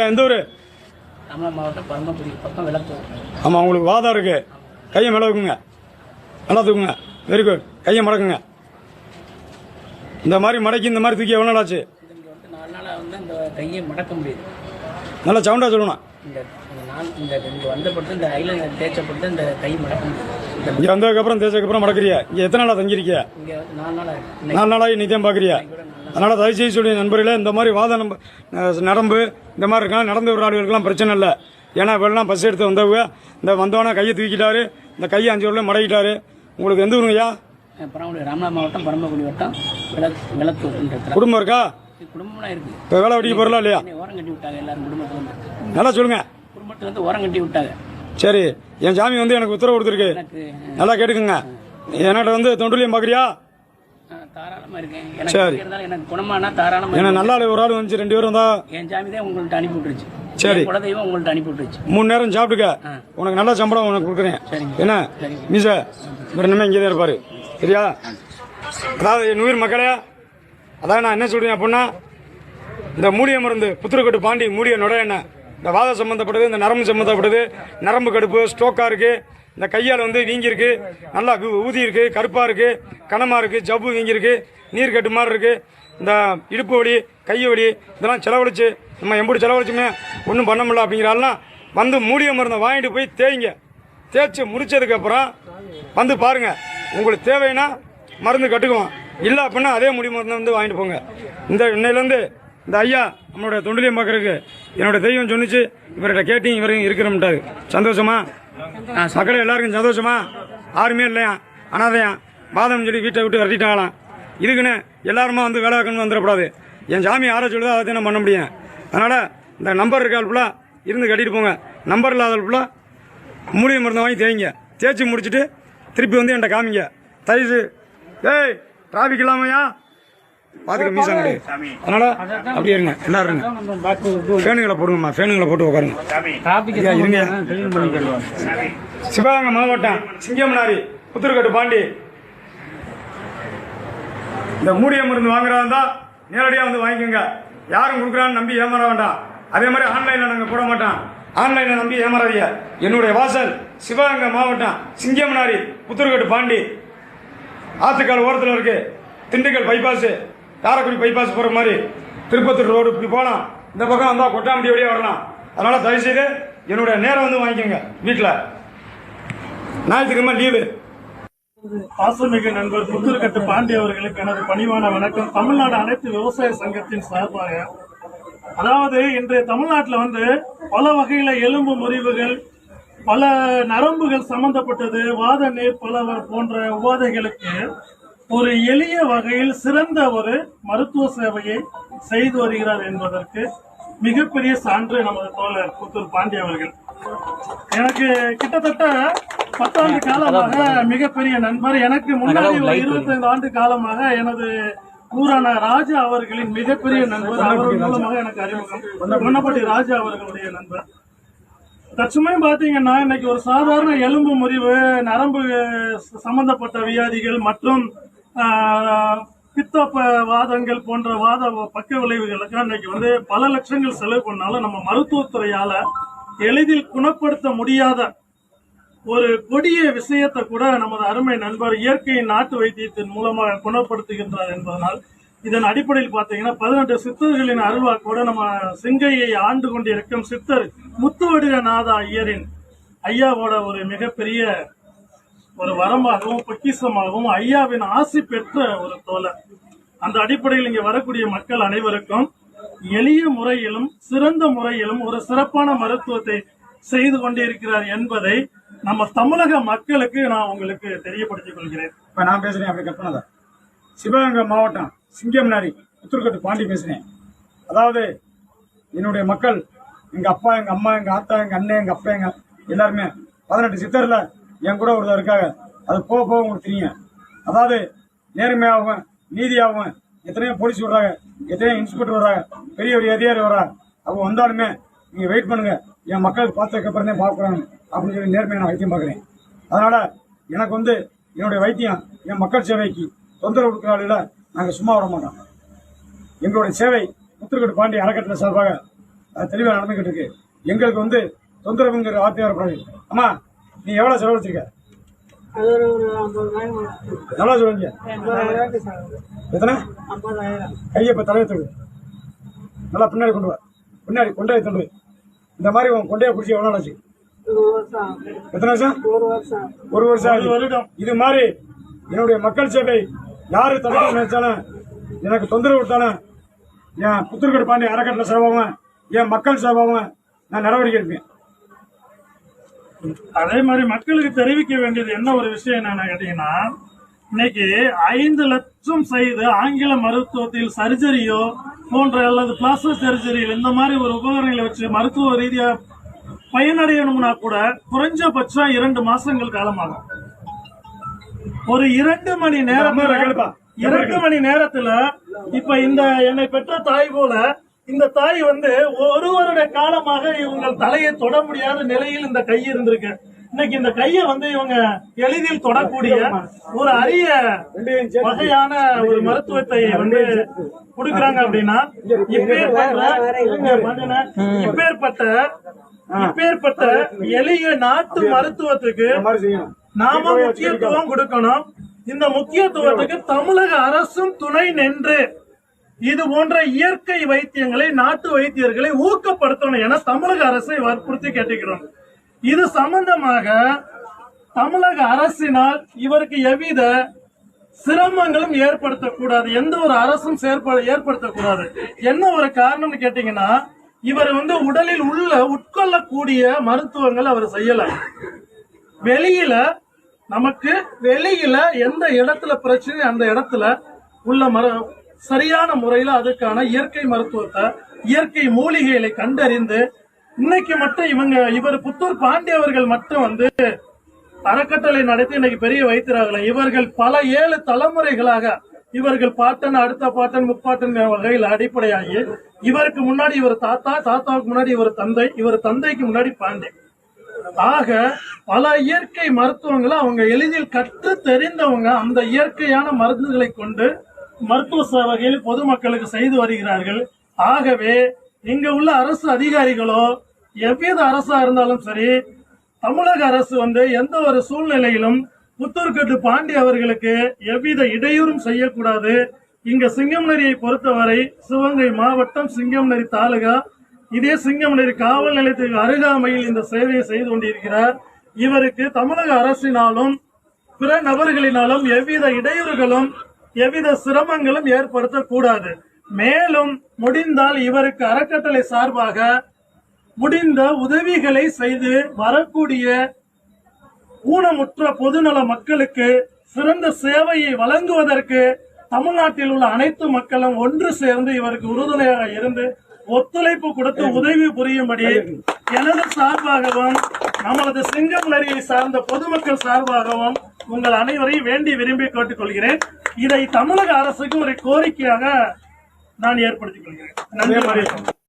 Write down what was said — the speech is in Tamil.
எந்த ஊர்? மாவட்டம் பரமக்குடி பக்கம் விளத்தூர் ஆமாம் உங்களுக்கு வாதம் இருக்கு. கையை மேலே வைக்குங்க. நல்லா தூக்குங்க. வெரி குட் கையை மடக்குங்க. இந்த மாதிரி மடக்கி இந்த மாதிரி தூக்கி எவ்வளோ நாள் ஆச்சு? இது இங்கே வந்து நாலு நாளாக வந்து இந்த கையை மடக்க முடியுது. நல்லா சவுண்டாக சொல்லணும். இந்த நாள் இந்த இங்கே வந்தப்பட்டு இந்த ஐலண்ட் தேய்ச்சப்பட்டு இந்த கை மடக்க முடியுது. இந்த இங்கே வந்ததுக்கப்புறம் தேய்ச்சதுக்கப்புறம் மடக்குறியா? இங்கே எத்தனை நாளாக தங்கியிருக்கிய? இங்கே நாலு நாளாக இன்னைக்கு நாலு நாளாகி நீ தான் பார்க்குறியா அதனால் தயவுசெய்து சொல்லி நண்பர்களே இந்த மாதிரி வாத நம்ப அஹ் நரம்பு இந்த மாதிரி இருக்கலாம் நடந்து வர ஆளுகளுக்கெல்லாம் பிரச்சனை இல்லை. ஏன்னா இவெல்லாம் பஸ் எடுத்து வந்தவங்க. இந்த வந்தவனா கையை தூக்கிட்டாரு. இந்த கையை அஞ்சு வரல மடக்கிட்டாரு. உங்களுக்கு எந்த ஊருங்கய்யா? பரமக்குடி ராமநாத மாவட்டம் பரமக்குடி வட்டம் விள விளத்தூர்ன்ற இடத்துல குடும்பம் இருக்கா? குடும்பம்லாம் இருக்குது இப்போ வேலை வெட்டிக்கு போகிறலாம் இல்லையா? ஓரம் கட்டி விட்டாங்க எல்லாரும் குடும்பத்துல நல்லா சொல்லுங்க. குடும்பத்துல ஓரம் கட்டி விட்டாங்க. சரி என் சாமி வந்து எனக்கு உத்தரவு கொடுத்துருக்கு. நல்லா கேட்டுக்குங்க. என்கிட்ட வந்து தொண்டுலியம் பார்க்குறியா தாராளமா இருக்கேன். எனக்கு குணமானா தாராளமா ஏன்னா ஒரு ஆள் வந்துச்சு ரெண்டு பேரும் வந்தா என் சாமி தான் உங்கள்ட்ட அனுப்பி விட்டுருச்சு. சரி. என் குலதெய்வம் உங்கள்ட்ட அனுப்பி விட்டுருச்சு. மூணு நேரம் சாப்பிட்டுக்க. உனக்கு நல்ல சம்பளம் உனக்கு கொடுக்குறேன். என்ன. மீச இவர் இனிமே இங்கே தான் இருப்பாரு. சரியா? அதாவது என் உயிர் மக்களே அதாவது நான் என்ன சொல்றேன் அப்படின்னா இந்த மூலிகை மருந்து புத்திரக்கட்டு பாண்டி மூலிகை எண்ணெய் இந்த வாதம் சம்மந்தப்பட்டது இந்த நரம்பு சம்மந்தப்பட்டது நரம்பு கடுப்பு ஸ்ட்ரோக்காக இருக்குது இந்த கையால் வந்து வீங்கியிருக்கு. நல்லா ஊதி இருக்கு கருப்பாக இருக்குது கனமாக இருக்குது ஜவ்வு வீங்கியிருக்கு நீர் கட்டு மாதிரி இருக்குது இந்த இடுப்பு வலி கை வலி இதெல்லாம் செலவழிச்சு நம்ம எப்படி செலவழிச்சுமே ஒன்றும் பண்ண முடியல அப்படிங்கிறாலாம் வந்து மூலிகை மருந்தை வாங்கிட்டு போய் தேய்ங்க. தேய்ச்சி முடித்ததுக்கப்புறம் வந்து பாருங்க. உங்களுக்கு தேவைன்னா மருந்து கட்டுக்குவோம் இல்லை அப்படின்னா அதே முடி மருந்தை வந்து வாங்கிட்டு போங்க. இந்த இன்னையிலேருந்து இந்த ஐயா நம்மளுடைய தொண்டிலையும் பார்க்குறதுக்கு என்னோட தெய்வம் சொன்னிச்சு. இவர்கிட்ட கேட்டீங்க இவரையும் இருக்கிறோம்ட்டாரு. சந்தோஷமா? மக்களே எல்லாருக்கும் சந்தோஷமா? யாருமே இல்லையா? அனாதையா? பாதம் சொல்லி வீட்டை விட்டு விரட்டிட்டாங்களாம் இதுக்குன்னு எல்லாருமா வந்து வேலை வைக்கணும்னு வந்துடக்கூடாது. என் சாமி யாரை சொல்லுதோ அதை நான் பண்ண முடியும். அதனால் இந்த நம்பர் இருக்காள் ஃபுல்லாக இருந்து கட்டிட்டு போங்க. நம்பர் இல்லாத ஃபுல்லாக மூலிகை மருந்தை வாங்கி தேய்ங்க. தேய்ச்சி முடிச்சுட்டு திருப்பி வந்து என்கிட்ட காமிங்க. தயவு ஏய் டிராஃபிக் இல்லாமையா? பார்த்துக்க மீசம் கிடையாது அதனால அப்படியே இருங்க. எல்லாரும் இருங்க? ஃபேனுங்களை போடுங்கம்மா ஃபேனுங்களை போட்டு உட்காருங்க. இருங்க சிவகங்கை மாவட்டம் சிங்கம்னாரி புத்தூர்கட்டு பாண்டி. இந்த மூலிகை மருந்து வாங்குறதா இருந்தா நேரடியாக வந்து வாங்கிக்கோங்க. யாரும் கொடுக்குறான்னு நம்பி ஏமாற வேண்டாம். அதே மாதிரி ஆன்லைனில் நாங்கள் போட மாட்டோம். ஆன்லைனில் நம்பி ஏமாறாதீங்க. என்னுடைய வாசல் சிவகங்கை மாவட்டம் சிங்கம்னாரி புத்தூர்கட்டு பாண்டி. ஆத்துக்கால் ஓரத்தில் இருக்கு. திண்டுக்கல் பைபாஸ் காரைக்குடி பைபாஸ் போகிற மாதிரி திருப்பத்தூர் ரோடு இப்படி போகலாம் இந்த பக்கம் வந்தால் கொட்டாமட்டி வழியாக வரலாம். அதனால் தயவுசெய்து என்னுடைய நேரம் வந்து வாங்கிக்கோங்க வீட்டில் ஞாயிற்றுக்கிழமை லீவு பாசமிகு நண்பர் புத்தூர்கட்டு பாண்டி அவர்களுக்கு எனது பணிவான வணக்கம். தமிழ்நாடு அனைத்து விவசாய சங்கத்தின் சார்பாக. அதாவது இன்றைய தமிழ்நாட்டில் வந்து பல வகையில எலும்பு முறிவுகள் பல நரம்புகள் சம்பந்தப்பட்டது வாத நீர் பல போன்ற உபாதைகளுக்கு ஒரு எளிய வகையில் சிறந்த ஒரு மருத்துவ சேவையை செய்து வருகிறார் என்பதற்கு மிகப்பெரிய சான்று நமது தோழர் புத்தூர் பாண்டி அவர்கள். எனக்கு கிட்டத்தட்ட பத்தாண்டு காலமாக மிகப்பெரிய நண்பர். எனக்கு முன்னாடி ஒரு இருபத்தைந்து ஆண்டு காலமாக எனது ஊரான ராஜா அவர்களின் மிகப்பெரிய நண்பர். அவர் மூலமாக எனக்கு அறிமுகம். பொன்னப்பட்டி ராஜா அவர்களுடைய நண்பர். தற்சமயம் பாத்தீங்கன்னா இன்னைக்கு ஒரு சாதாரண எலும்பு முறிவு நரம்பு சம்பந்தப்பட்ட வியாதிகள் மற்றும் பித்த வாதங்கள் போன்ற வாத பக்க விளைவுகளுக்கு இன்னைக்கு வந்து பல லட்சங்கள் செலவு பண்ணாலும் நம்ம மருத்துவத்துறையால எளிதில் குணப்படுத்த முடியாத ஒரு கொடிய விஷயத்தை கூட நமது அருமை நண்பர் இயற்கையின் நாட்டு வைத்தியத்தின் மூலமாக குணப்படுத்துகின்றார் என்பதனால் இதன் அடிப்படையில் பார்த்தீங்கன்னா பதினெட்டு சித்தர்களின் அருள்வாக்கோட நம்ம சிங்கையை ஆண்டு கொண்டிருக்கும் சித்தர் முத்துவடுகநாத ஐயரின் ஐயாவோட ஒரு மிகப்பெரிய ஒரு வரமாகவும் பொக்கிசமாகவும் ஐயாவின் ஆசி பெற்ற ஒரு தோழர் அந்த அடிப்படையில் இங்கே வரக்கூடிய மக்கள் அனைவருக்கும் எளிய முறையிலும் சிறந்த முறையிலும் ஒரு சிறப்பான மருத்துவத்தை செய்து கொண்டிருக்கிறார் என்பதை நம்ம தமிழக மக்களுக்கு நான் உங்களுக்கு தெரியப்படுத்திக் கொள்கிறேன். இப்போ நான் பேசுறேன் அப்படி கற்பனதா சிவகங்கை மாவட்டம் சிங்கம்னாரி புத்தூர்கட்டு பாண்டி பேசுறேன். அதாவது என்னுடைய மக்கள் எங்கள் அப்பா எங்கள் அம்மா எங்கள் ஆத்தா எங்கள் அண்ணன் எங்கள் அப்பா எங்க எல்லாருமே பதினெட்டு சித்தரில் என் கூட ஒருத்தர் இருக்காங்க. அது போக போக உங்களுக்கு தெரியும் அதாவது நேர்மையாகவும் நீதியாகவும் எத்தனையோ போலீஸ் விடுறாங்க. எத்தனையோ இன்ஸ்பெக்டர் வர்றாங்க பெரிய ஒரு அதிகாரி வர்றாங்க அவங்க வந்தாலுமே நீங்கள் வெயிட் பண்ணுங்க. என் மக்களுக்கு பார்த்ததுக்கப்புறம் தான் பார்க்குறாங்க. அப்படின்னு சொல்லி நேர்மையை நான் வைத்தியம் பார்க்குறேன். அதனால் எனக்கு வந்து என்னுடைய வைத்தியம் என் மக்கள் சேவைக்கு தொந்தரவு கொடுக்குறாள் நாங்கள் சும்மா வர மாட்டோம். எங்களுடைய சேவை முத்திருக்கட்டு பாண்டி அறக்கட்டளை சார்பாக அது தெளிவாக நடந்துக்கிட்டு இருக்கு. எங்களுக்கு வந்து தொந்தரவுங்கிற வார்த்தை வரப்படாது ஆமாம் நீ எவ்வளவு செலவழிச்சிருக்க அது ஒரு ஒரு ஐம்பதாயிரம் எவ்வளவு சொல்லுங்க ஐம்பதாயிரம் எத்தனை? ஐம்பதாயிரம். கையை இப்போ தலையை தொடு. நல்லா பின்னாடி கொண்டு வா. பின்னாடி கொண்டே தொண்டு இந்த மாதிரி உன் கொண்டையை பிடிச்சி எவ்வளோ ஆச்சு? எத்தனை வருஷம்? ஒரு வருஷம் ஒரு வருஷம். இது மாதிரி என்னுடைய மக்கள் சேவை யாரு தடுக்க நினைச்சாலும் எனக்கு தொந்தரவு கொடுத்தாலும் என் புத்திரக்கோடு பாண்டி அறக்கட்டளை சேவாவும் என் மக்கள் சேவாவும் நான் நடவடிக்கை எடுப்பேன். அதே மாதிரி மக்களுக்கு தெரிவிக்க வேண்டியது என்ன ஒரு விஷயம் என்னன்னு கேட்டீங்கன்னா இன்னைக்கு ஐந்து லட்சம் செய்து ஆங்கில மருத்துவத்தில் சர்ஜரியோ போன்ற அல்லது பிளாஸ்டிக் சர்ஜரியில் இந்த மாதிரி ஒரு உபகரணங்களை வச்சு மருத்துவ ரீதியா பயனடையணும்னா கூட குறைஞ்சபட்சம் இரண்டு மாசங்கள் காலமாகும் ஒரு இரண்டு மணி கேளுப்பா. இரண்டு மணி நேரத்துல இப்ப இந்த என்னை பெற்ற தாய் போல இந்த தாய் வந்து ஒரு வருட காலமாக இவங்க தலையை தொட முடியாத நிலையில் இந்த கை இருந்திருக்கு. இன்னைக்கு இந்த கையை வந்து இவங்க எளிதில் தொடக்கூடிய ஒரு அரிய வகையான ஒரு மருத்துவத்தை வந்து கொடுக்கறாங்க அப்படின்னா இப்பேற்பட்ட இப்பேற்பட்ட இப்பேற்பட்ட எளிய நாட்டு மருத்துவத்துக்கு நாம முக்கியத்துவம் கொடுக்கணும். இந்த முக்கியத்துவத்துக்கு தமிழக அரசும் துணை நின்று இது போன்ற இயற்கை வைத்தியங்களை நாட்டு வைத்தியர்களை ஊக்கப்படுத்தணும் என தமிழக அரசை வற்புறுத்தி கேட்டுக்கிறோம். இது சம்பந்தமாக தமிழக அரசினால் இவருக்கு எவ்வித சிரமங்களும் ஏற்படுத்தக்கூடாது எந்த ஒரு அரசும் செயற்ப- ஏற்படுத்தக்கூடாது. என்ன ஒரு காரணம்னு கேட்டீங்கன்னா இவர் வந்து உடலில் உள்ள உட்கொள்ளக்கூடிய மருத்துவங்கள் அவர் செய்யல. வெளியில நமக்கு வெளியில எந்த இடத்துல பிரச்சனை அந்த இடத்துல உள்ள மர சரியான முறையில அதுக்கான இயற்கை மருத்துவத்தை இயற்கை மூலிகைகளை கண்டறிந்து இன்னைக்கு மட்டும் இவங்க இவர் புத்தூர் பாண்டியவர்கள் மட்டும் வந்து அறக்கட்டளை நடத்தி இன்னைக்கு பெரிய வைத்தியராகல. இவர்கள் பல ஏழு தலைமுறைகளாக இவர்கள் பாட்டன் அடுத்த பாட்டன் முப்பாட்டன் வகையில் அடிப்படையாகி இவருக்கு முன்னாடி இவர் தாத்தா தாத்தாவுக்கு முன்னாடி இவர் தந்தை இவர் தந்தைக்கு முன்னாடி பாண்டே. ஆக பல இயற்கை மருத்துவங்களை அவங்க எளிதில் கற்று தெரிந்தவங்க அந்த இயற்கையான மருந்துகளை கொண்டு மருத்துவ சேவைகள் பொதுமக்களுக்கு செய்து வருகிறார்கள். ஆகவே இங்க உள்ள அரசு அதிகாரிகளோ எவ்வித அரசா இருந்தாலும் சரி தமிழக அரசு வந்து எந்த ஒரு சூழ்நிலையிலும் புத்தூர்கட்டு பாண்டி அவர்களுக்கு எவ்வித இடையூறும் செய்யக்கூடாது. இங்க சிங்கம்நரியை பொறுத்தவரை சிவகங்கை மாவட்டம் சிங்கம்நரி தாலுகா. இதே சிங்கம்நரி காவல் நிலையத்துக்கு அருகாமையில் இந்த சேவையை செய்து கொண்டிருக்கிறார். இவருக்கு தமிழக அரசினாலும் பிற நபர்களினாலும் எவ்வித இடையூறுகளும் எவ்வித சிரமங்களும் ஏற்படுத்தக்கூடாது. மேலும் முடிந்தால் இவருக்கு அறக்கட்டளை சார்பாக முடிந்த உதவிகளை செய்து வரக்கூடிய ஊனமுற்ற பொதுநல மக்களுக்கு சிறந்த சேவையை வழங்குவதற்கு தமிழ்நாட்டில் உள்ள அனைத்து மக்களும் ஒன்று சேர்ந்து இவருக்கு உறுதுணையாக இருந்து ஒத்துழைப்பு கொடுத்து உதவி புரியும்படி எனது சார்பாகவும் நமது சிங்கம் நரியை சார்ந்த பொதுமக்கள் சார்பாகவும் உங்கள் அனைவரையும் வேண்டி விரும்பி கேட்டுக்கொள்கிறேன். இதை தமிழக அரசுக்கு ஒரு கோரிக்கையாக நான் ஏற்படுத்திக் கொள்கிறேன். நன்றி